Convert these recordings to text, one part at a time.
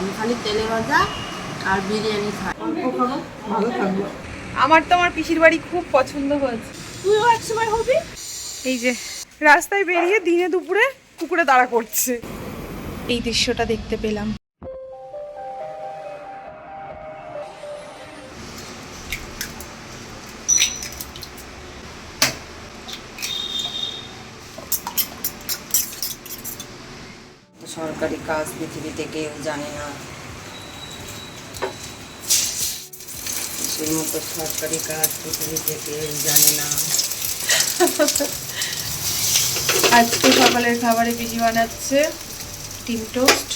আমি খালি তেলে ভাজা আর বিরিয়ানি খাই। ভালো থাকব। আমার তো আমার পিসির বাড়ি খুব পছন্দ হয়েছে। তুইও এক সময় হবি? এই যে রাস্তায় বেরিয়ে দিনে দুপুরে কুকুরে দাঁড়া করছে। এই দৃশ্যটা দেখতে পেলাম। কাজ পৃথিবীতে কেউ জানে না। মতো সরকারি কাজ পৃথিবীতে কেউ জানে না। আজকে সকালের খাবারে পিজি বানাচ্ছে ডিম টোস্ট।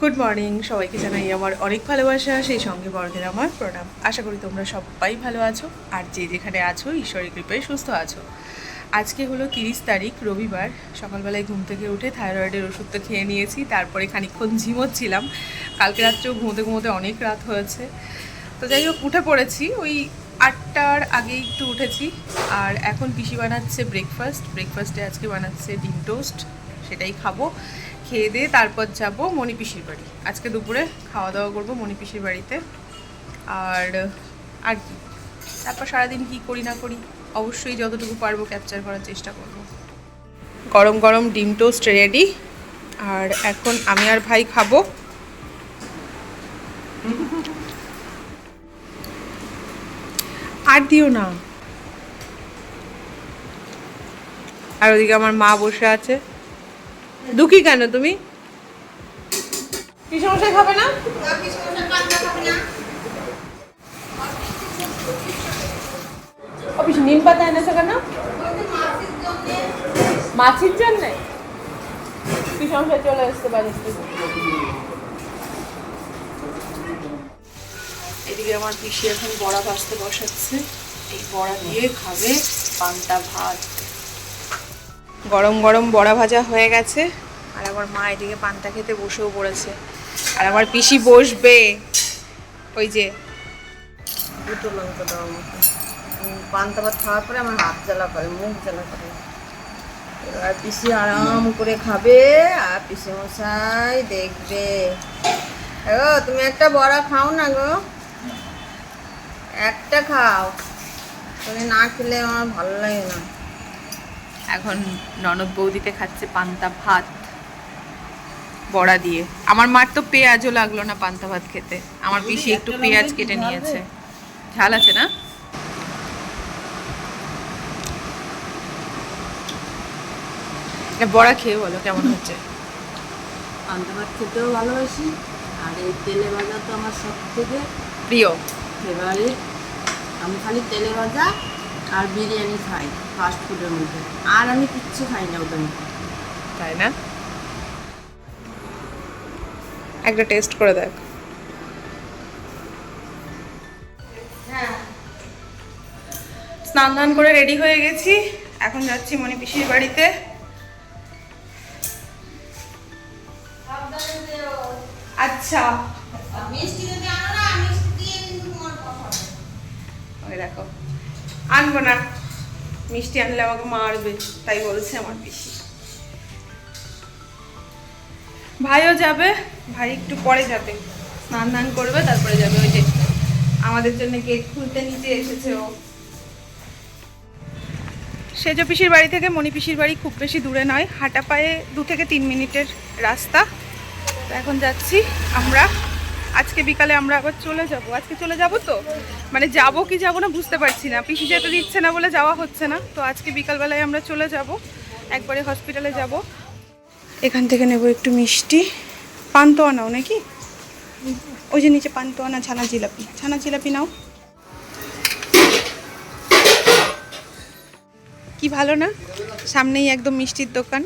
গুড মর্নিং সবাইকে জানাই আমার অনেক ভালোবাসা, সেই সঙ্গে বড়দের আমার প্রণাম। আশা করি তোমরা সবাই ভালো আছো, আর যে যেখানে আছো, ঈশ্বরের কৃপায় সুস্থ আছো। আজকে হলো তিরিশ তারিখ, রবিবার। সকালবেলায় ঘুম থেকে উঠে থাইরয়েডের ওষুধটা খেয়ে নিয়েছি, তারপরে খানিকক্ষণ ঝিমোচ্ছিলাম। কালকে রাত্রেও ঘুমোতে ঘুমোতে অনেক রাত হয়েছে। তো যাই হোক, উঠে পড়েছি। ওই আটটার আগে একটু উঠেছি। আর এখন পিসি বানাচ্ছে ব্রেকফাস্ট ব্রেকফাস্টে আজকে বানাচ্ছে ডিম টোস্ট। সেটাই খাব। খেয়ে দিয়ে তারপর যাব মণি পিসির বাড়ি। আজকে দুপুরে খাওয়া দাওয়া করব মণি পিসির বাড়িতে। আর আর কি? তারপর সারাদিন কি করি না করি? অবশ্যই যতটুকু পারব ক্যাপচার করার চেষ্টা করব। গরম গরম ডিম টোস্ট রেডি আর এখন আমি আর ভাই খাব। আর দিও না। আর ওদিকে আমার মা বসে আছে। দুঃখী কেন তুমি? কি সমস্যা খাবে না। অফিস নিম পাতা এনেছো কেন? মাছির জন্যে? কি সমস্যা চলে আসতে পারিস তুই এদিকে আমার পিসি এখন বড়া ভাজতে বসাচ্ছে। এই বড়া দিয়ে খাবে পান্তা ভাত। গরম গরম বড়া ভাজা হয়ে গেছে। আর আমার মা এদিকে পান্তা খেতে বসেও পড়েছে। আর আমার পিসি বসবে। ওই যে। দুটো লঙ্কা দেওয়া মতো উম, পান্তা ভাত খাওয়ার পরে আমার হাত জ্বালা করে মুখ জ্বালা করে। এবার পিসি আরাম করে খাবে আর পিসি মশাই দেখবে। ও তুমি একটা বড়া খাও না গো। একটা খাও। তুমি না খেলে আমার ভালো লাগে না। এখন ননদ বৌদিতে খাচ্ছে পান্তা ভাত বড়া দিয়ে। আমার মার তো পেঁয়াজও লাগল না পান্তা ভাত খেতে। আমার পিসি একটু পেঁয়াজ কেটে নিয়েছে। ঝাল আছে না? বড়া খেয়ে বলো কেমন হচ্ছে? পান্তা ভাত খেতেও ভালোবাসি আর এই তেলে ভাজা তো আমার সব থেকে প্রিয়? ফেভারিট আমি খালি তেলে ভাজা আর বিরিয়ানি খাই ফাস্ট ফুডের মধ্যে। আর আমি কিচ্ছু খাই না ওটা মধ্যে। তাই না? একটা টেস্ট করে দেখ। স্নান ধান করে রেডি হয়ে গেছি। এখন যাচ্ছি মণি পিসির বাড়িতে। আচ্ছা। ওই দেখো আনব না। মিষ্টি আনলে আমাকে মারবে তাই বলছে আমার পিসি। ভাইও যাবে ভাই একটু পরে যাবে। স্নান ধান করবে তারপরে যাবে। ওই যে আমাদের জন্য গেট খুলতে নিচে এসেছে ও। সেজ পিসির বাড়ি থেকে মণি পিসির বাড়ি খুব বেশি দূরে নয় হাঁটা পায়ে দু থেকে তিন মিনিটের রাস্তা। এখন যাচ্ছি আমরা। আজকে বিকালে আমরা আবার চলে যাব। আজকে চলে যাব তো? মানে যাব কি যাব না বুঝতে পারছি না। পিসি যেতে দিচ্ছে না বলে যাওয়া হচ্ছে না। তো আজকে বিকালবেলায় আমরা চলে যাব। একবারে হসপিটালে যাব। এখান থেকে নেব একটু মিষ্টি। পান্তোয়া নাও নাকি? ওই যে নিচে পান্তোয়া না ছানা জিলাপি। ছানা জিলাপি নাও। কি ভালো না? সামনেই একদম মিষ্টির দোকান।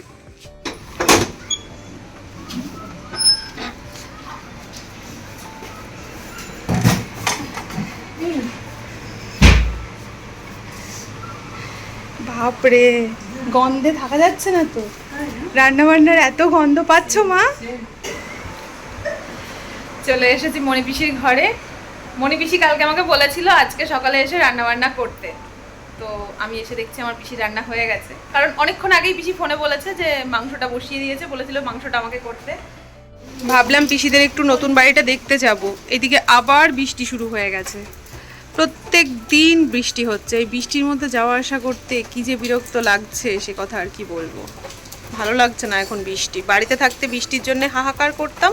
বাপরে গন্ধে থাকা যাচ্ছে না তো। রান্না বান্নার এত গন্ধ পাচ্ছ মা? চলে এসেছি মণিপিসির ঘরে। মণিপিসি কালকে আমাকে বলেছিল আজকে সকালে এসে রান্না বান্না করতে। তো আমি এসে দেখছি আমার পিসি রান্না হয়ে গেছে। কারণ অনেকক্ষণ আগেই পিসি ফোনে বলেছে যে মাংসটা বসিয়ে দিয়েছে বলেছিল মাংসটা আমাকে করতে। ভাবলাম পিসিদের একটু নতুন বাড়িটা দেখতে যাব। এদিকে আবার বৃষ্টি শুরু হয়ে গেছে। প্রত্যেক দিন বৃষ্টি হচ্ছে। এই বৃষ্টির মধ্যে যাওয়া আসা করতে কি যে বিরক্ত লাগছে সে কথা আর কি বলব। ভালো লাগছে না এখন বৃষ্টি। বাড়িতে থাকতে বৃষ্টির জন্য হাহাকার করতাম,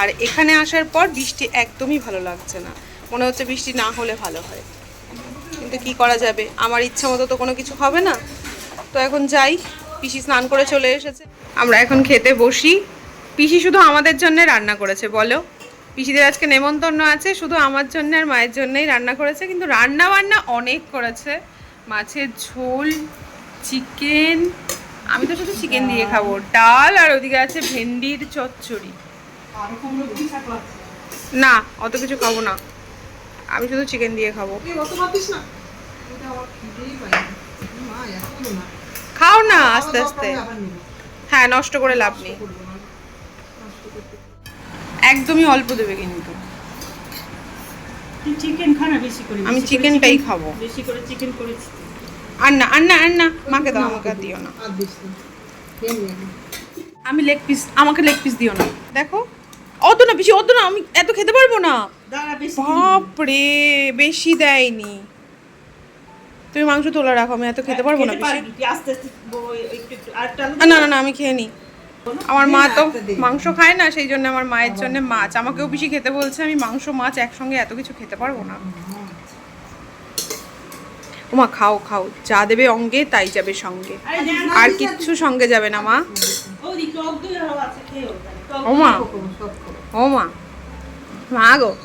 আর এখানে আসার পর বৃষ্টি একদমই ভালো লাগছে না। মনে হচ্ছে বৃষ্টি না হলে ভালো হয়। কিন্তু কি করা যাবে? আমার ইচ্ছা মতো তো কোনো কিছু হবে না। তো এখন যাই, পিসি স্নান করে চলে এসেছে। আমরা এখন খেতে বসি। পিসি শুধু আমাদের জন্য রান্না করেছে, বলো। পিসিদের আজকে নেমন্তন্ন আছে শুধু আমার জন্য আর মায়ের জন্যই রান্না করেছে কিন্তু রান্না বান্না অনেক করেছে। মাছের ঝোল চিকেন আমি তো শুধু চিকেন দিয়ে খাব। ডাল আর ওদিকে আছে ভেন্ডির চচ্চড়ি। না অত কিছু খাব না। আমি শুধু চিকেন দিয়ে খাব। খাও না আস্তে আস্তে। হ্যাঁ নষ্ট করে লাভ নেই। একদমই অল্প দেবে কিন্তু। চিকেন খা বেশি করে আমি চিকেনটাই খাব। বেশি করে চিকেন করেছি। আর না আর না আর না মাকে দাও আমাকে দিও না। না। নে। আমি লেগ পিস আমাকে লেগ পিস দিও না। দেখো অত না বেশি অত না আমি এত খেতে পারব না। বাপরে বেশি দেয়নি। তুমি মাংস তোলা রাখো আমি এত খেতে পারব না বেশি। পারবি, আ, না না না আমি খেয়ে নিই আমার মা তো মাংস খায় না সেই জন্য আমার মায়ের জন্য মাছ। আমাকেও বেশি খেতে বলছে আমি মাংস মাছ একসঙ্গে এত কিছু খেতে পারব না। ওমা খাও খাও। যা দেবে অঙ্গে তাই যাবে সঙ্গে। আরে কিচ্ছু সঙ্গে যাবে না মা। ওই টক দই আরও আছে খেয়েও টক ও মা গো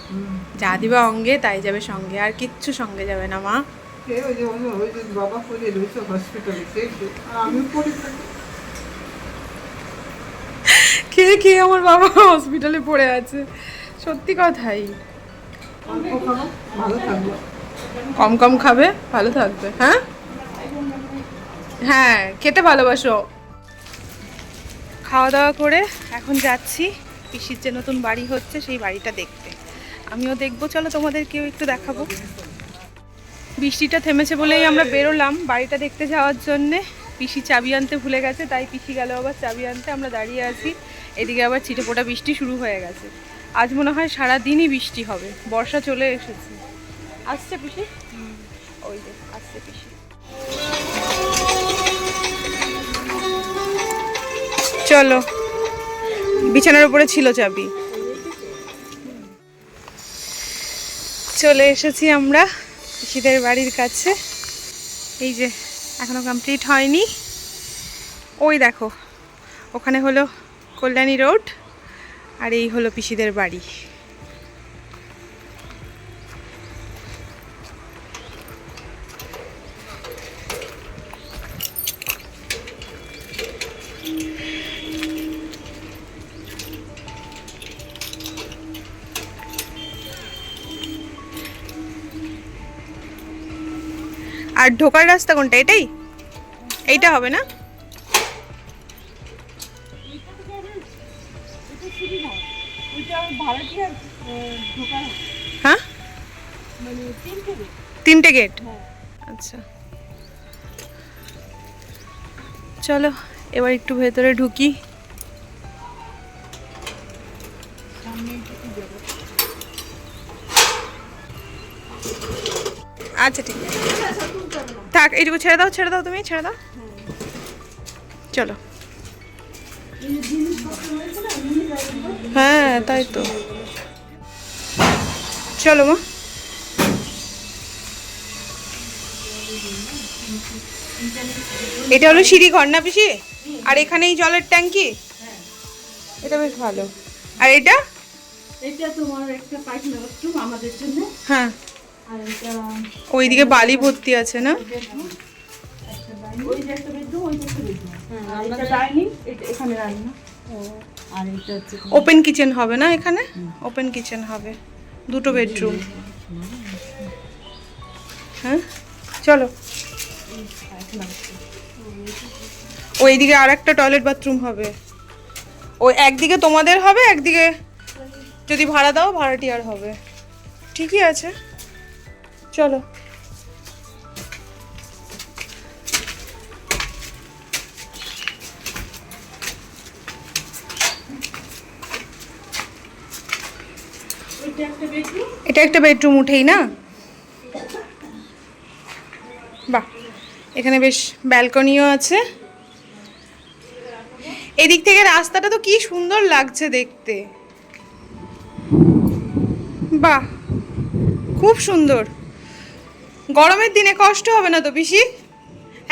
যা দিবা অঙ্গে তাই যাবে সঙ্গে। আর কিচ্ছু সঙ্গে যাবে না মা। খেয়ে ওই যে- ওই যে- ওই যে বাবা হসপিটালে খেয়ে খেয়ে। খেয়ে আমার বাবা হসপিটালে পড়ে আছে। সত্যি কথাই। কম কম খাবে, ভালো থাকবে হ্যাঁ? হ্যাঁ খেতে ভালোবাসো। খাওয়া দাওয়া করে এখন যাচ্ছি। পিসির যে নতুন বাড়ি হচ্ছে, সেই বাড়িটা দেখতে। আমিও দেখব, চলো তোমাদেরকেও একটু দেখাবো। বৃষ্টিটা থেমেছে বলেই আমরা বেরোলাম বাড়িটা দেখতে যাওয়ার জন্যে। পিসি চাবি আনতে ভুলে গেছে, তাই পিসি গেল আবার চাবি আনতে। আমরা দাঁড়িয়ে আছি এদিকে আবার ছিটেফোঁটা বৃষ্টি শুরু হয়ে গেছে। আজ মনে হয় সারাদিনই বৃষ্টি হবে। বর্ষা চলে এসেছে। আসছে পিসি? ওই যে আসছে পিসি। চলো। বিছানার উপরে ছিল চাবি। চলে এসেছি আমরা পিসিদের বাড়ির কাছে। এই যে এখনও কমপ্লিট হয়নি। ওই দেখো ওখানে হলো কল্যাণী রোড আর এই হলো পিসিদের বাড়ি। আর ঢোকার রাস্তা কোনটা? এটাই? এইটা হবে না? হ্যাঁ? তিনটে গেট আচ্ছা। চলো এবার একটু ভেতরে ঢুকি। আচ্ছা ঠিক আছে। থাক এইটুকু ছেড়ে দাও ছেড়ে দাও তুমি ছেড়ে দাও। চলো। হ্যাঁ তাই তো। চলো মা। এটা হলো সিঁড়ি ঘর না পিসি? আর এখানেই জলের ট্যাঙ্কি? এটা বেশ ভালো। আর এটা? এটা তোমার একটা পায়খানা বাথরুম আমাদের জন্য। হ্যাঁ। আর এটা ওইদিকে বালি ভর্তি আছে না? ওই যে একটা বেডরুম ওই যে একটা বেডরুম আর এটা ডাইনিং এখানে রান্না আর এটা হচ্ছে ওপেন কিচেন হবে না এখানে? ওপেন কিচেন হবে। দুটো বেডরুম হ্যাঁ? চলো। ওইদিকে আর একটা টয়লেট বাথরুম হবে। ওই একদিকে তোমাদের হবে একদিকে যদি ভাড়া দাও ভাড়াটিয়ার হবে। ঠিকই আছে। চলো। এটা একটা বেডরুম উঠেই না? বাহ এখানে বেশ ব্যালকনিও আছে। এদিক থেকে রাস্তাটা তো কি সুন্দর লাগছে দেখতে। বাহ খুব সুন্দর। গরমের দিনে কষ্ট হবে না তো পিসি?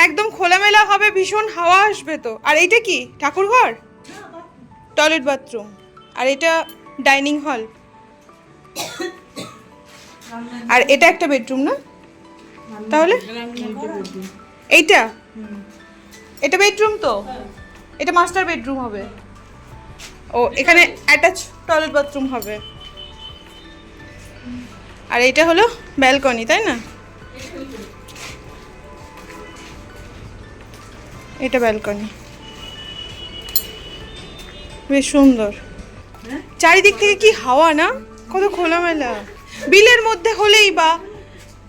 একদম খোলামেলা হবে ভীষণ হাওয়া আসবে তো। আর এইটা কি ঠাকুর ঘর? Toilet bathroom. আর এটা ডাইনিং হল। আর এটা একটা বেডরুম না? তাহলে? এইটা? এটা বেডরুম তো? এটা মাস্টার বেডরুম হবে। ও এখানে অ্যাটাচ টয়লেট বাথরুম হবে। আর এটা হলো ব্যালকনি তাই না? এটা ব্যালকনি বেশ সুন্দর। চারিদিক থেকে কি হাওয়া না? কত খোলামেলা। বিলের মধ্যে হলেই বা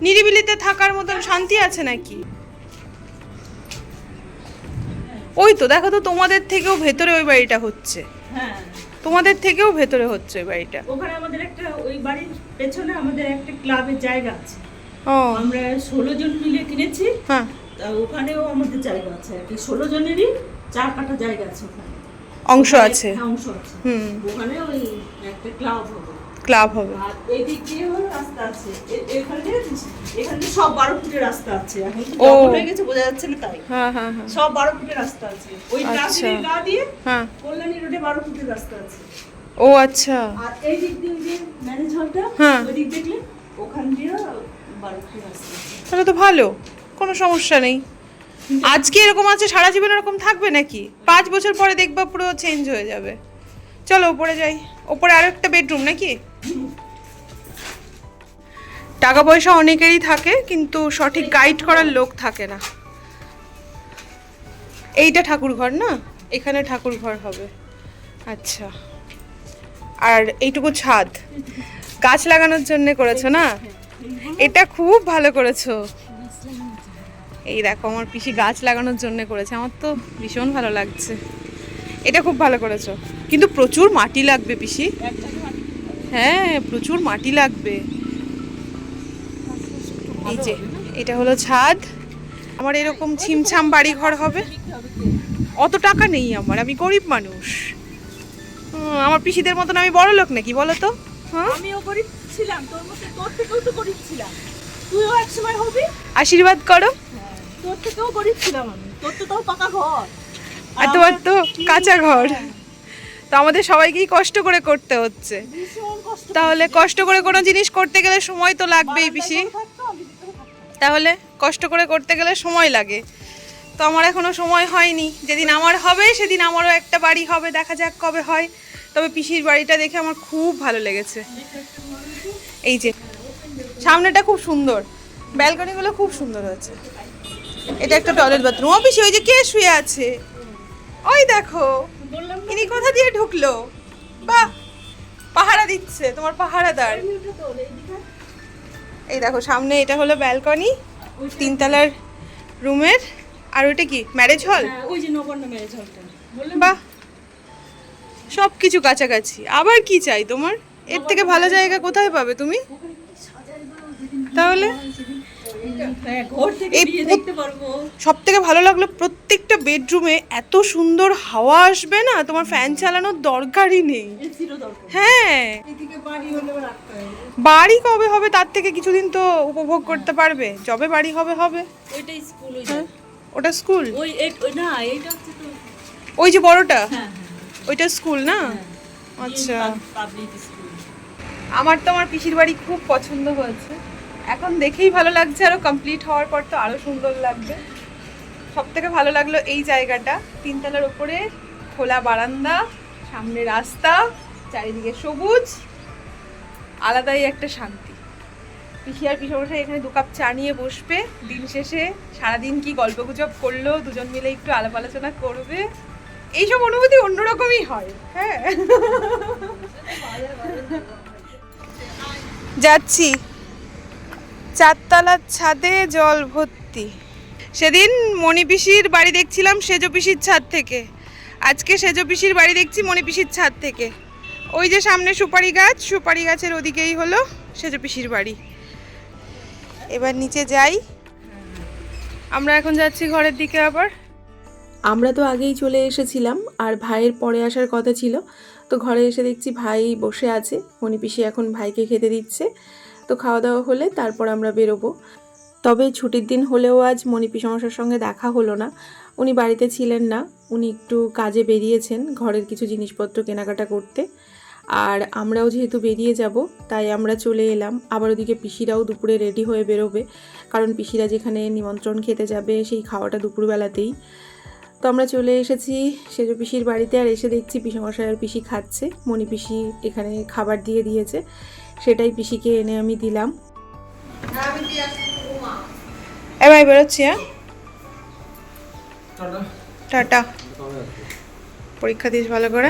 নিরিবিলিতে থাকার মতন শান্তি আছে নাকি? ওই তো দেখো তো তোমাদের থেকেও ভেতরে ওই বাড়িটা হচ্ছে। হ্যাঁ। তোমাদের থেকেও ভেতরে হচ্ছে ওই বাড়িটা। ওখানে আমাদের একটা ওই বাড়ির পেছনে আমাদের একটা ক্লাবের জায়গা আছে। ও। আমরা ষোলো জন মিলে কিনেছি। হ্যাঁ। তা ওখানেও আমাদের জায়গা আছে আর কি। ষোলো জনেরই চার কাটা জায়গা আছে ওখানে। অংশ আছে। হ্যাঁ, অংশ আছে। হুম। ওখানে ওই একটা ক্লাব হবে। ক্লাব হবে। সব বারো ফুটের রাস্তা আছে। এখন ও। হয়ে গেছে বোঝা যাচ্ছে না তাই। সব বারো ফুটের রাস্তা আছে। ওই আচ্ছা। গা দিয়ে কল্যাণী রোডে বারো ফুটের রাস্তা আছে। ও আর এই দিক দিয়ে যে ম্যারেজ হলটা। ওই দিক দেখলে ওখান দিয়ে বারো ফুটের রাস্তা তাহলে তো ভালো কোনো সমস্যা নেই। আজকে এরকম আছে সারা জীবন এরকম থাকবে নাকি? পাঁচ বছর পরে দেখবা পুরো চেঞ্জ হয়ে যাবে। চলো ওপরে যাই। ওপরে আরও একটা বেডরুম নাকি? টাকা পয়সা অনেকেরই থাকে, কিন্তু সঠিক গাইড করার লোক থাকে না। এইটা ঠাকুর ঘর না? এখানে ঠাকুর ঘর হবে। আচ্ছা। আর এইটুকু ছাদ। গাছ লাগানোর জন্য করেছ না? এটা খুব ভালো করেছ। এই দেখো, আমার পিসি গাছ লাগানোর জন্য করেছে। আমার তো ভীষণ ভালো লাগছে। এটা খুব ভালো করেছ। কিন্তু প্রচুর মাটি লাগবে পিসি। হ্যাঁ প্রচুর মাটি লাগবে। এই যে এটা হলো ছাদ। আমার এরকম ছিমছাম বাড়ি ঘর হবে। অত টাকা নেই আমার আমি গরিব মানুষ। আমার পিসিদের মতন আমি বড় লোক নাকি বলো তো? হ্যাঁ আমিও গরিব ছিলাম তোর মধ্যে তোর থেকেও তো গরিব ছিলাম। তুইও এক হবি? আশীর্বাদ করো। তোর থেকেও গরিব ছিলাম আমি। তোর তো তাও পাকা ঘর। আর তোমার তো কাঁচা ঘর। তো আমাদের সবাইকেই কষ্ট করে করতে হচ্ছে। তাহলে কষ্ট করে কোনো জিনিস করতে গেলে সময় তো লাগবেই পিসি। তাহলে কষ্ট করে করতে গেলে সময় লাগে। তো আমার এখনও সময় হয়নি। যেদিন আমার হবে, সেদিন আমারও একটা বাড়ি হবে, দেখা যাক কবে হয়। তবে পিসির বাড়িটা দেখে আমার খুব ভালো লেগেছে। এই যে, সামনেটা খুব সুন্দর। ব্যালকনিগুলো খুব সুন্দর হয়েছে। এটা একটা টয়লেট বাথরুম। ও পিসি, ওই যে কে শুয়ে আছে? ওই দেখো, ইনি কোথা দিয়ে ঢুকলো? বাহ, পাহারা দিচ্ছে তোমার পাহারাদার। এই দেখো সামনে এটা হলো ব্যালকনি তিনতলার রুমের। আর ওটা কি ম্যারেজ হল ওই যে নবান্ন ম্যারেজ হলটা বাহ। সব কিছু কাছাকাছি। আবার কি চাই তোমার? এর থেকে ভালো জায়গা কোথায় পাবে তুমি? তাহলে? হ্যাঁ, ঘর থেকে সব ভালো লাগল প্রত্যেকটা বেডরুমে এত সুন্দর হাওয়া আসবে না? তোমার ফ্যান চালানোর দরকারই নেই। হ্যাঁ। বাড়ি কবে হবে তার থেকে কিছুদিন তো উপভোগ করতে পারবে। যবে বাড়ি হবে হবে। হ্যাঁ? ওটা স্কুল ওই না এইটা ওই যে বড়টা? হ্যাঁ হ্যাঁ। ওইটা স্কুল না? আচ্ছা। আমার তো আমার পিসির বাড়ি খুব পছন্দ হয়েছে। এখন দেখেই ভালো লাগছে, আরও কমপ্লিট হওয়ার পর তো আরও সুন্দর লাগবে। সব থেকে ভালো লাগল এই জায়গাটা, তিনতলার ওপরে খোলা বারান্দা, সামনে রাস্তা, চারিদিকে সবুজ, আলাদাই একটা শান্তি। পিসি আর পিসমশাই এখানে দু কাপ চা নিয়ে বসবে, দিন শেষে সারাদিন কি গল্পগুজব করল, দুজন মিলে একটু আলাপ আলোচনা করবে। এইসব অনুভূতি অন্যরকমই হয় হ্যাঁ। যাচ্ছি। চারতলার ছাদে জল ভর্তি। সেদিন মণি পিসির বাড়ি দেখছিলাম সেজ পিসির ছাদ থেকে। আজকে সেজ পিসির বাড়ি দেখছি মণি পিসির ছাদ থেকে। ওই যে সামনে সুপারি গাছ, সুপারি গাছের ওদিকেই হলো সেজ পিসির বাড়ি। এবার নিচে যাই। আমরা এখন যাচ্ছি ঘরের দিকে আবার। আমরা তো আগেই চলে এসেছিলাম, আর ভাইয়ের পরে আসার কথা ছিল। তো ঘরে এসে দেখছি ভাই বসে আছে। মনি পিসি এখন ভাইকে খেতে দিচ্ছে। তো খাওয়া দাওয়া হলে তারপর আমরা বেরোবো। তবে ছুটির দিন হলেও আজ মণিপি সমস্যার সঙ্গে দেখা হলো না। উনি বাড়িতে ছিলেন না, উনি একটু কাজে বেরিয়েছেন ঘরের কিছু জিনিসপত্র কেনাকাটা করতে। আর আমরাও যেহেতু বেরিয়ে যাব, তাই আমরা চলে এলাম। আবার ওদিকে পিসিরাও দুপুরে রেডি হয়ে বেরোবে, কারণ পিসিরা যেখানে নিমন্ত্রণ খেতে যাবে সেই খাওয়াটা দুপুরবেলাতেই। তো আমরা চলে এসেছি সেজ পিসির বাড়িতে আর এসে দেখছি পিসমশাই আর পিসি খাচ্ছে। মণি পিসি এখানে খাবার দিয়ে দিয়েছে। সেটাই পিসিকে এনে আমি দিলাম। এবার বেরোচ্ছি হ্যাঁ? টাটা। পরীক্ষা দিস ভালো করে।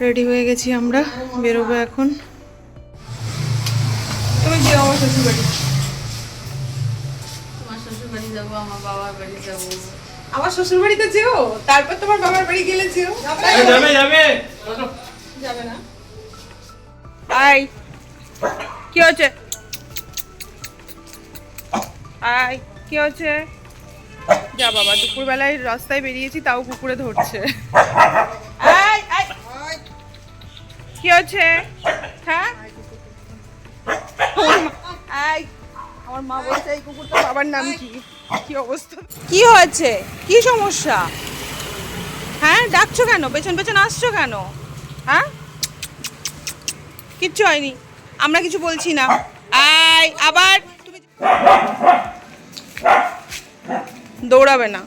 রেডি হয়ে গেছি আমরা বেরোবো এখন। তুমি যেও আমার শ্বশুর বাড়ি তোমার শ্বশুর বাড়ি যাব আমার বাবার বাড়ি যাব। আমার শ্বশুর বাড়িতে যেও তারপর তোমার বাবার বাড়ি গেলে যেও। যাবে যাবে যাবে। না। আই কি হচ্ছে আই কি হচ্ছে যা বাবা দুপুরবেলায় রাস্তায় বেরিয়েছি তাও কুকুরে ধরছে। আই আই কি হচ্ছে হ্যাঁ? আমার মা বলছে, এই কুকুরটার বাবার নাম কি? কি অবস্থা? কি হয়েছে? কি সমস্যা? হ্যাঁ ডাকছো কেন? পেছন পেছন আসছো কেন? হ্যাঁ? কিচ্ছু হয়নি। আমরা কিছু বলছি না। আই আবার তুমি দৌড়াবে না।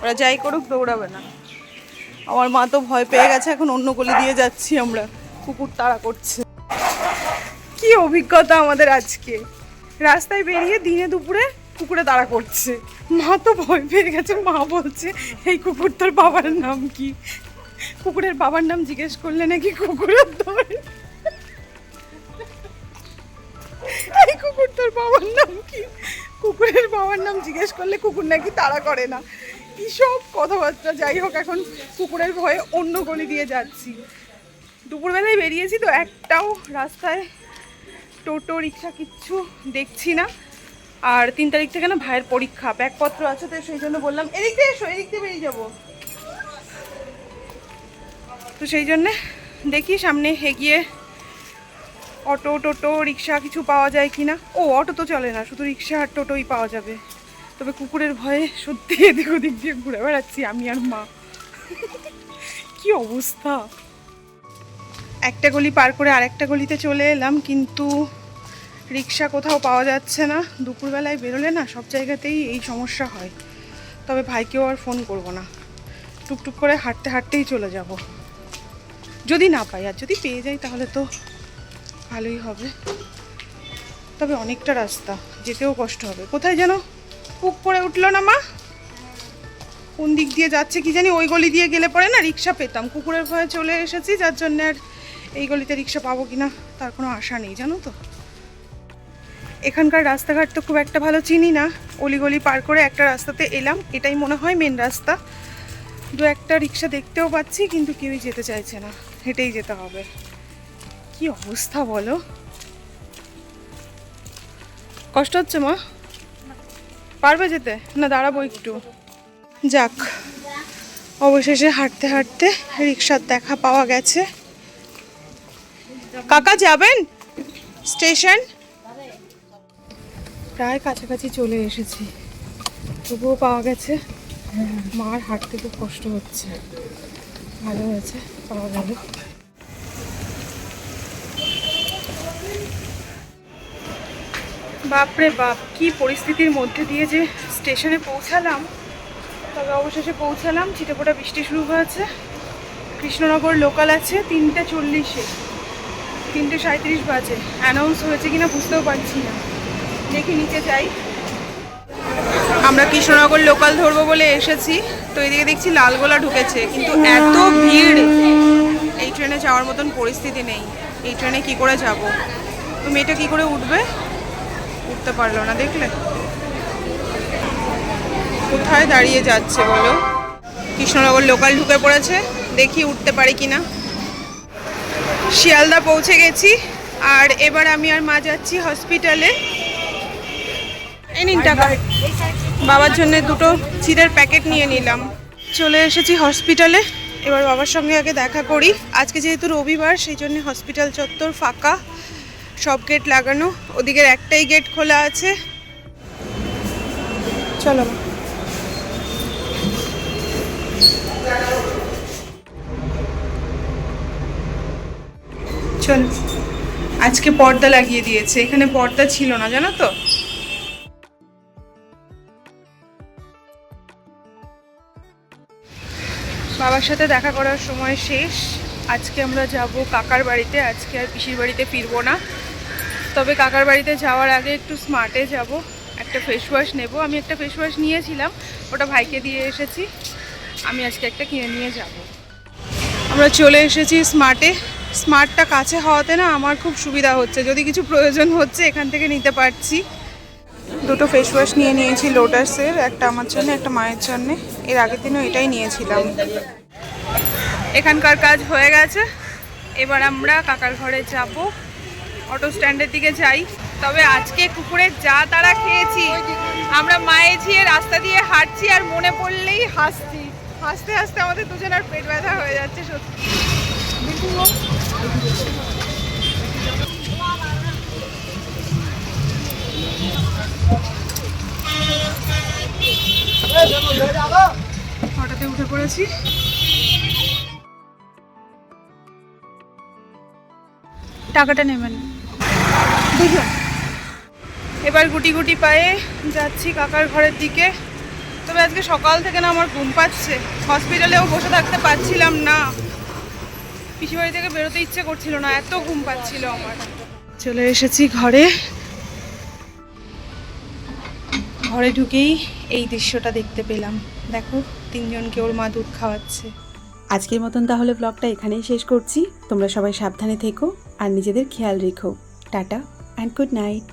ওরা যাই করুক, দৌড়াবে না। আমার মা তো ভয় পেয়ে গেছে, এখন অন্য গলি দিয়ে যাচ্ছি আমরা। কুকুর তাড়া করছে। কি অভিজ্ঞতা আমাদের আজকে। রাস্তায় বেরিয়ে দিনে দুপুরে কুকুরে তাড়া করছে। মা তো ভয় পেয়ে গেছে, মা বলছে, এই কুকুর তোর বাবার নাম কি? কুকুরের বাবার নাম জিজ্ঞেস করলে নাকি কুকুরের ধরে এই কুকুর তোর বাবার নাম কি? কুকুরের বাবার নাম জিজ্ঞেস করলে কুকুর নাকি তাড়া করে না। কি সব কথাবার্তা, যাই হোক, এখন কুকুরের ভয়ে অন্য গলি দিয়ে যাচ্ছি। দুপুরবেলায় বেরিয়েছি তো একটাও রাস্তায় টোটো, রিক্সা কিচ্ছু দেখছি না। আর তিন তারিখ থেকে না ভাইয়ের পরীক্ষা, ব্যাগপত্র আছে তো, সেই জন্য বললাম, এদিক দিয়ে এসো, এদিক দিয়ে বেরিয়ে যাব। তো সেই জন্যে দেখি সামনে এগিয়ে অটো, টোটো, রিক্সা কিছু পাওয়া যায় কি না ও, অটো তো চলে না, শুধু রিক্সা আর টোটোই পাওয়া যাবে। তবে কুকুরের ভয়ে সত্যি এদিক ওদিক দিয়ে ঘুরে বেড়াচ্ছি, আমি আর মা। কি অবস্থা? একটা গলি পার করে আরেকটা গলিতে চলে এলাম, কিন্তু রিক্সা কোথাও পাওয়া যাচ্ছে না। দুপুরবেলায় বেরোলে না সব জায়গাতেই এই সমস্যা হয়। তবে ভাইকেও আর ফোন করব না। টুকটুক করে হাঁটতে হাঁটতেই চলে যাব। যদি না পাই, আর যদি পেয়ে যাই তাহলে তো ভালোই হবে। তবে অনেকটা রাস্তা, যেতেও কষ্ট হবে। কোথায় যেন পুক পড়ে উঠল না মা। কোন দিক দিয়ে যাচ্ছে কি জানি, ওই গলি দিয়ে গেলে পরে না রিক্সা পেতাম। কুকুরের ভয়ে চলে এসেছি, যার জন্য আর এই গলিতে রিক্সা পাবো কি না তার কোনো আশা নেই, জানো তো? এখানকার রাস্তাঘাট তো খুব একটা ভালো চিনি না। অলিগলি পার করে একটা রাস্তাতে এলাম, এটাই মনে হয় মেন রাস্তা। দু একটা রিক্সা দেখতেও পাচ্ছি, কিন্তু কেউই যেতে চাইছে না। হেঁটেই যেতে হবে। কি অবস্থা বলো? কষ্ট হচ্ছে মা? পারবে যেতে? না, দাঁড়াবো একটু। যাক, অবশেষে হাঁটতে হাঁটতে রিক্সার দেখা পাওয়া গেছে। কাকা যাবেন? স্টেশন? প্রায় কাছাকাছি চলে এসেছি। তবুও পাওয়া গেছে। মার হাঁটতে খুব কষ্ট হচ্ছে। ভালো হয়েছে পাওয়া গেল। বাপরে বাপ কি পরিস্থিতির মধ্যে দিয়ে যে স্টেশনে পৌঁছালাম। তবে অবশেষে পৌঁছালাম। ছিটেফোঁটা বৃষ্টি শুরু হয়েছে। কৃষ্ণনগর লোকাল আছে তিনটে চল্লিশে। তিনটে সাঁত্রিশ বাজে। অ্যানাউন্স হয়েছে কিনা বুঝতেও পারছি না। দেখি নিচে যাই। আমরা কৃষ্ণনগর লোকাল ধরবো বলে এসেছি। তো এদিকে দেখছি লালগোলা ঢুকেছে, কিন্তু এত ভিড়। এই ট্রেনে যাওয়ার মতন পরিস্থিতি নেই। এই ট্রেনে কি করে যাব? তো মেয়েটা কি করে উঠবে? উঠতে পারল না, দেখলে? কোথায় দাঁড়িয়ে যাচ্ছে বলো? কৃষ্ণনগর লোকাল ঢুকে পড়েছে, দেখি উঠতে পারি কিনা। শিয়ালদা পৌঁছে গেছি। আর এবার আমি আর মা যাচ্ছি হসপিটালে বাবার জন্য দুটো চিড়ের প্যাকেট নিয়ে নিলাম। চলে এসেছি হসপিটালে এবার বাবার সঙ্গে আগে দেখা করি। আজকে যেহেতু রবিবার, সেই জন্য হসপিটাল চত্বর ফাঁকা। সব গেট লাগানো। ওদিকের একটাই গেট খোলা আছে। চলো চলো, আজকে পর্দা লাগিয়ে দিয়েছে, এখানে পর্দা ছিল না, জানো তো? বাবার সাথে দেখা করার সময় শেষ। আজকে আমরা যাব কাকার বাড়িতে, আজকে আর পিসির বাড়িতে ফিরবো না। তবে কাকার বাড়িতে যাওয়ার আগে একটু স্মার্টে যাব, একটা ফেস ওয়াশ নেব। আমি একটা ফেস ওয়াশ নিয়েছিলাম, ওটা ভাইকে দিয়ে এসেছি। আমি আজকে একটা কিনে নিয়ে যাব। আমরা চলে এসেছি স্মার্টে। স্মার্টটা কাছে হওয়াতে না আমার খুব সুবিধা হচ্ছে। যদি কিছু প্রয়োজন হচ্ছে, এখান থেকে নিতে পারছি। দুটো ফেস ওয়াশ নিয়ে নিয়েছি লোটাসের একটা আমার জন্য, একটা মায়ের জন্য। এর আগের দিনও এটাই নিয়েছিলাম। এখানকার কাজ হয়ে গেছে। এবার আমরা কাকার ঘরে যাব। অটো স্ট্যান্ডের দিকে যাই। তবে আজকে কুকুরের যা তারা খেয়েছি, আমরা মায়ে ঝিয়ে রাস্তা দিয়ে হাঁটছি আর মনে পড়লেই হাসছি। হাসতে হাসতে আমাদের দুজনের পেট ব্যথা হয়ে যাচ্ছে সত্যি। উঠে পড়েছি। টাকাটা নেবেন। এবার গুটি গুটি পায়ে যাচ্ছি কাকার ঘরের দিকে। তবে আজকে সকাল থেকে না আমার ঘুম পাচ্ছে। হসপিটালেও বসে থাকতে পারছিলাম না। পিসিবাড়ি থেকে বেরোতে ইচ্ছে করছিল না, এত ঘুম পাচ্ছিল আমার। চলে এসেছি ঘরে। ঘরে ঢুকেই এই দৃশ্যটা দেখতে পেলাম। দেখো, তিনজনকে ওর মা দুধ খাওয়াচ্ছে। আজকের মতন তাহলে ব্লগটা এখানেই শেষ করছি। তোমরা সবাই সাবধানে থেকো আর নিজেদের খেয়াল রেখো। Tata and good night